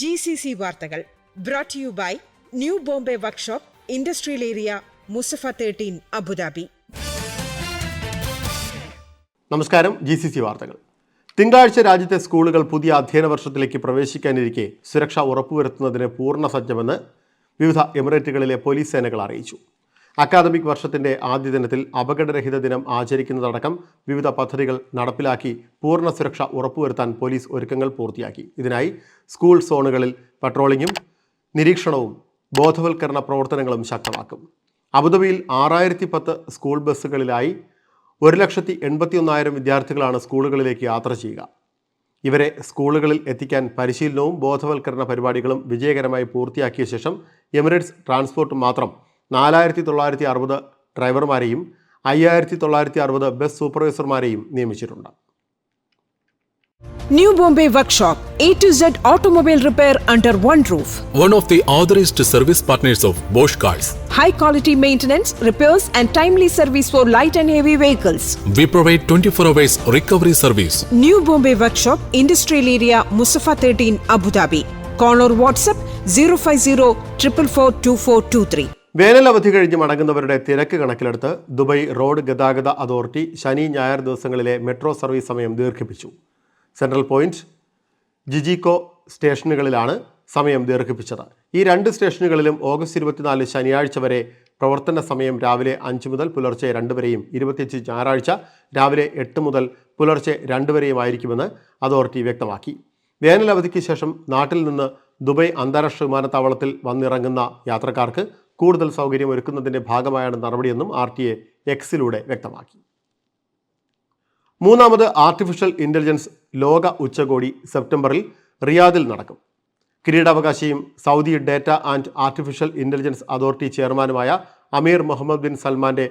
G C C വാർത്തകൾ brought you by new Bombay workshop industrial area Musaffah thirteen Abu Dhabi നമസ്കാരം G C C വാർത്തകൾ. തിങ്കളാഴ്ച രാജ്യത്തെ സ്കൂളുകൾ പുതിയ അധ്യയന വർഷത്തിലേക്ക് പ്രവേശിക്കാനിരിക്കെ സുരക്ഷ ഉറപ്പുവരുത്തുന്നതിന് പൂർണ സജ്ജമെന്ന് വിവിധ എമിറേറ്റുകളിലെ പോലീസ് സേനകൾ അറിയിച്ചു. അക്കാദമിക് വർഷത്തിന്റെ ആദ്യ ദിനത്തിൽ അപകടരഹിത ദിനം ആചരിക്കുന്നതടക്കം വിവിധ പദ്ധതികൾ നടപ്പിലാക്കി പൂർണ സുരക്ഷ ഉറപ്പുവരുത്താൻ പോലീസ് ഒരുക്കങ്ങൾ പൂർത്തിയാക്കി. ഇതിനായി സ്കൂൾ സോണുകളിൽ പട്രോളിങ്ങും നിരീക്ഷണവും ബോധവൽക്കരണ പ്രവർത്തനങ്ങളും ശക്തമാക്കും. അബുദാബിയിൽ ആറായിരത്തി പത്ത് സ്കൂൾ ബസ്സുകളിലായി ഒരു ലക്ഷത്തി എൺപത്തി ഒന്നായിരം വിദ്യാർത്ഥികളാണ് സ്കൂളുകളിലേക്ക് യാത്ര ചെയ്യുക. ഇവരെ സ്കൂളുകളിൽ എത്തിക്കാൻ പരിശീലനവും ബോധവൽക്കരണ പരിപാടികളും വിജയകരമായി പൂർത്തിയാക്കിയ ശേഷം എമിറേറ്റ്സ് ട്രാൻസ്പോർട്ട് മാത്രം നാലായിരത്തി തൊള്ളായിരത്തി അറുപത് ഡ്രൈവർമാരെയും അയ്യായിരത്തി തൊള്ളായിരത്തി അറുപത് ബസ് സൂപ്പർവൈസർമാരെയും നിയമിച്ചിട്ടുണ്ട് New Bombay Workshop, A to Z automobile repair under one roof. one of the authorized service partners of Bosch Cars. high quality maintenance, repairs, and timely service for light and heavy vehicles. We provide 24 hours recovery service. New Bombay Workshop, Industrial Area, Mustafa 13, Abu Dhabi. Call or WhatsApp 050 444 വേനൽ അവധി കഴിഞ്ഞ് മടങ്ങുന്നവരുടെ തിരക്ക് കണക്കിലെടുത്ത് Dubai road ഗതാഗത authority ശനി ഞായർ ദിവസങ്ങളിലെ metro service സമയം ദീർഘിപ്പിച്ചു. സെൻട്രൽ പോയിന്റ് ജിജിക്കോ സ്റ്റേഷനുകളിലാണ് സമയം ദീർഘിപ്പിച്ചത്. ഈ രണ്ട് സ്റ്റേഷനുകളിലും ഓഗസ്റ്റ് ഇരുപത്തിനാല് ശനിയാഴ്ച വരെ പ്രവർത്തന സമയം രാവിലെ അഞ്ച് മുതൽ പുലർച്ചെ രണ്ട് വരെയും ഇരുപത്തിയഞ്ച് ഞായറാഴ്ച രാവിലെ എട്ട് മുതൽ പുലർച്ചെ രണ്ട് വരെയുമായിരിക്കുമെന്ന് അതോറിറ്റി വ്യക്തമാക്കി. വേനൽ അവധിക്ക് ശേഷം നാട്ടിൽ നിന്ന് ദുബായ് അന്താരാഷ്ട്ര വിമാനത്താവളത്തിൽ വന്നിറങ്ങുന്ന യാത്രക്കാർക്ക് കൂടുതൽ സൗകര്യം ഒരുക്കുന്നതിന്റെ ഭാഗമായാണ് നടപടിയെന്നും ആർ ടി എ എക്സിലൂടെ വ്യക്തമാക്കി. മൂന്നാമത് ആർട്ടിഫിഷ്യൽ ഇന്റലിജൻസ് ലോക ഉച്ചകോടി സെപ്റ്റംബറിൽ റിയാദിൽ നടക്കും. കിരീടാവകാശിയും Saudi data and artificial intelligence authority ചെയർമാനുമായ അമീർ മുഹമ്മദ് ബിൻ സൽമാന്റെ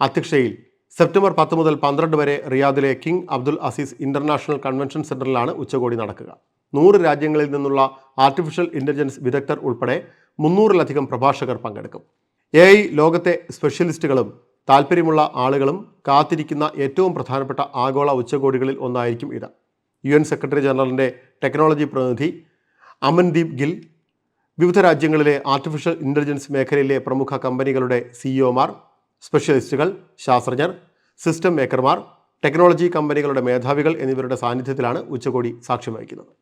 അധ്യക്ഷതയിൽ സെപ്റ്റംബർ പത്ത് മുതൽ പന്ത്രണ്ട് വരെ റിയാദിലെ King Abdul Aziz international convention സെന്ററിലാണ് ഉച്ചകോടി നടക്കുക. നൂറ് രാജ്യങ്ങളിൽ നിന്നുള്ള ആർട്ടിഫിഷ്യൽ ഇന്റലിജൻസ് വിദഗ്ധർ ഉൾപ്പെടെ മുന്നൂറിലധികം പ്രഭാഷകർ പങ്കെടുക്കും. എ ലോകത്തെ സ്പെഷ്യലിസ്റ്റുകളും താല്പര്യമുള്ള ആളുകളും കാത്തിരിക്കുന്ന ഏറ്റവും പ്രധാനപ്പെട്ട ആഗോള ഉച്ചകോടികളിൽ ഒന്നായിരിക്കും ഇത്. യു എൻ സെക്രട്ടറി ജനറലിന്റെ ടെക്നോളജി പ്രതിനിധി അമൻദീപ് ഗിൽ വിവിധ രാജ്യങ്ങളിലെ ആർട്ടിഫിഷ്യൽ ഇന്റലിജൻസ് മേഖലയിലെ പ്രമുഖ കമ്പനികളുടെ സിഇഒമാർ സ്പെഷ്യലിസ്റ്റുകൾ ശാസ്ത്രജ്ഞർ സിസ്റ്റം മേക്കർമാർ ടെക്നോളജി കമ്പനികളുടെ മേധാവികൾ എന്നിവരുടെ സാന്നിധ്യത്തിലാണ് ഉച്ചകോടി സാക്ഷ്യം വഹിക്കുന്നത്.